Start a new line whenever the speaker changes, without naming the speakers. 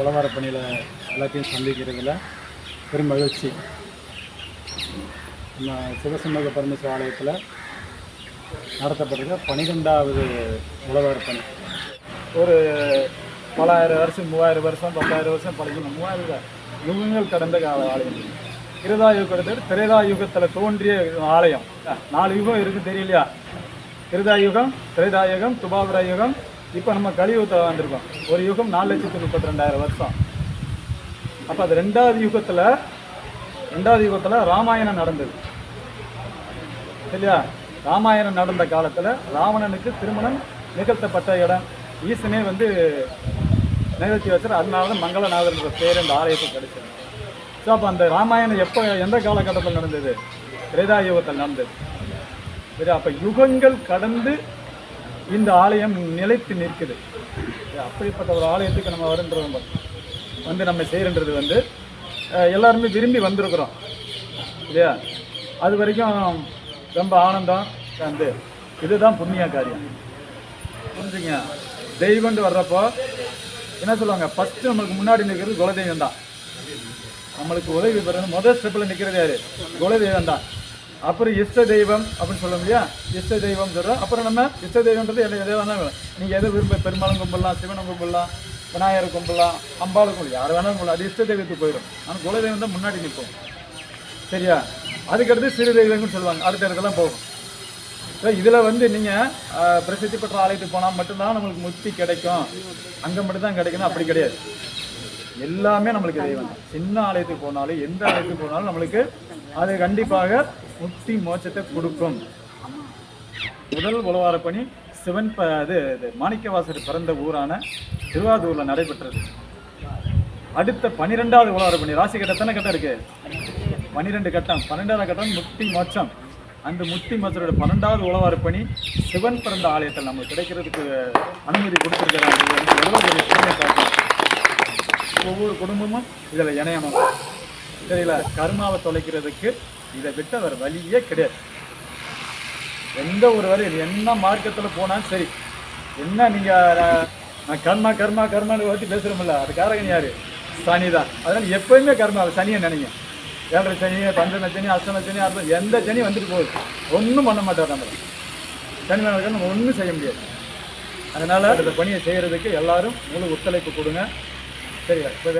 உழவார பணியில் எல்லாத்தையும் சந்திக்கிறதுல பெரும் மகிழ்ச்சி. நம்ம சிவசண்முக பரமேஸ்வர ஆலயத்தில் நடத்தப்படுகிற பனிரெண்டாவது உழவார பணி. ஒரு பலாயிரம் வருஷம் மூவாயிரம் வருஷம் பத்தாயிரம் வருஷம் பழகின மூவாயிரம் யுகங்கள் கடந்த கால ஆலயம். கிருதா யுகத்தில் திரேதா யுகத்தில் தோன்றிய ஆலயம். நாலு யுகம் இருக்கு தெரியலையா? கிருதா யுகம் திரேதா யுகம் துபாபுர யுகம் இப்போ நம்ம கலியுகத்தில் வந்திருக்கோம் ஒரு யுகம் நாலு லட்சத்தி முப்பத்தி ரெண்டாயிரம் வருஷம். அப்போ அது ரெண்டாவது யுகத்தில் ரெண்டாவது யுகத்தில் ராமாயணம் நடந்தது. சரியா ராமாயணம் நடந்த காலத்தில் ராவணனுக்கு திருமணம் நிகழ்த்தப்பட்ட இடம். ஈசனே வந்து நிகழ்த்தி வச்சார் அதனால தான் மங்களநாதர்ன்ற பேர் இந்த ஆலயத்தை கிடைச்சது ஸோ அப்போ அந்த ராமாயணம் எப்போ எந்த காலகட்டத்தில் நடந்தது? திரேதா யுகத்தில் நடந்தது. சரி அப்போ யுகங்கள் கடந்து இந்த ஆலயம் நிலைத்து நிற்குது. அப்படிப்பட்ட ஒரு ஆலயத்துக்கு நம்ம வருன்றது வந்து நம்ம செய்கிறன்றது வந்து எல்லாருமே விரும்பி வந்திருக்கிறோம். இல்லையா? அது வரைக்கும் ரொம்ப ஆனந்தம் வந்து இதுதான் புண்ணிய காரியம். புரிஞ்சுங்க? தெய்வம்னு வர்றப்போ என்ன சொல்லுவாங்க? ஃபஸ்ட்டு நம்மளுக்கு முன்னாடி நிற்கிறது குலதெய்வம் தான் நம்மளுக்கு உதவி பெறது முதல் ஸ்டெப்பில் நிற்கிறது யாரு? குலதெய்வம் தான் அப்புறம் இஷ்ட தெய்வம் அப்படின்னு சொல்ல முடியா இஷ்ட தெய்வம் சொல்கிறோம் அப்புறம் நம்ம இஷ்ட தெய்வம்ன்றது எதை எதை வேணாலும் நீங்கள் எதை விரும்ப பெருமாளும் கும்பிடலாம் சிவனை கும்பிடலாம் விநாயகரை கும்பிடலாம் அம்பாளும் கும்பிடலாம் யார் வேணாலும் கும்பிடலாம். அது இஷ்ட தெய்வத்துக்கு போயிடும். ஆனால் குலதெய்வம் தான் முன்னாடி நிற்போம் சரியா? அதுக்கடுத்து சிறு தெய்வம்னு சொல்லுவாங்க. அடுத்த இடத்துலாம் போகும். ஸோ இதில் வந்து நீங்கள் பிரசித்தி பெற்ற ஆலயத்துக்கு போனால் மட்டும்தான் நம்மளுக்கு முக்தி கிடைக்கும். அங்கே மட்டும்தான் கிடைக்கணும் அப்படி கிடையாது. எல்லாமே நம்மளுக்கு தெய்வம் தான் சின்ன ஆலயத்துக்கு போனாலும் எந்த ஆலயத்துக்கு போனாலும் நம்மளுக்கு அது கண்டிப்பாக முக்தி மோட்சத்தை கொடுக்கும். முதல் உலவார பணி சிவன் ப இது இது மாணிக்கவாசர் பிறந்த ஊரான திருவாரூரில் நடைபெற்றது. அடுத்த பன்னிரெண்டாவது உழவார பணி ராசி கட்ட எத்தனை கட்டம் இருக்கு? பன்னிரெண்டு கட்டம். பன்னெண்டாவது கட்டம் முக்தி மோட்சம். அந்த முக்தி மோச்சரோட பன்னெண்டாவது உழவார பணி சிவன் பிறந்த ஆலயத்தில் நம்ம கிடைக்கிறதுக்கு அனுமதி கொடுத்துருக்கிறாங்க எவ்வளோ பெரிய புண்ணிய காரியம். ஒவ்வொரு குடும்பமும் இதில் இணையணும். சரிங்களா? கர்மாவை தொலைக்கிறதுக்கு இதை விட்டு வேறு வழியே கிடையாது. எந்த ஒரு வேலையும் என்ன மார்க்கத்தில் போனாலும் சரி. என்ன நீங்கள் நான் கர்மா கர்மா கர்மான்னு பற்றி பேசுகிறோம்ல அது காரகன் யார்? சனி தான் அதனால் எப்போயுமே கர்மா சனியை நினைங்க. ஏழரை சனி பஞ்சம சனி அஷ்டம சனி அர்த்தம் எந்த சனி வந்துட்டு போகுது? ஒன்றும் பண்ண மாட்டார் நம்ம சனி மேலே நம்ம ஒன்றும் செய்ய முடியாது. அதனால் இந்த பணியை செய்கிறதுக்கு எல்லாரும் முழு ஒத்துழைப்பு கொடுங்க. சரியா இப்போ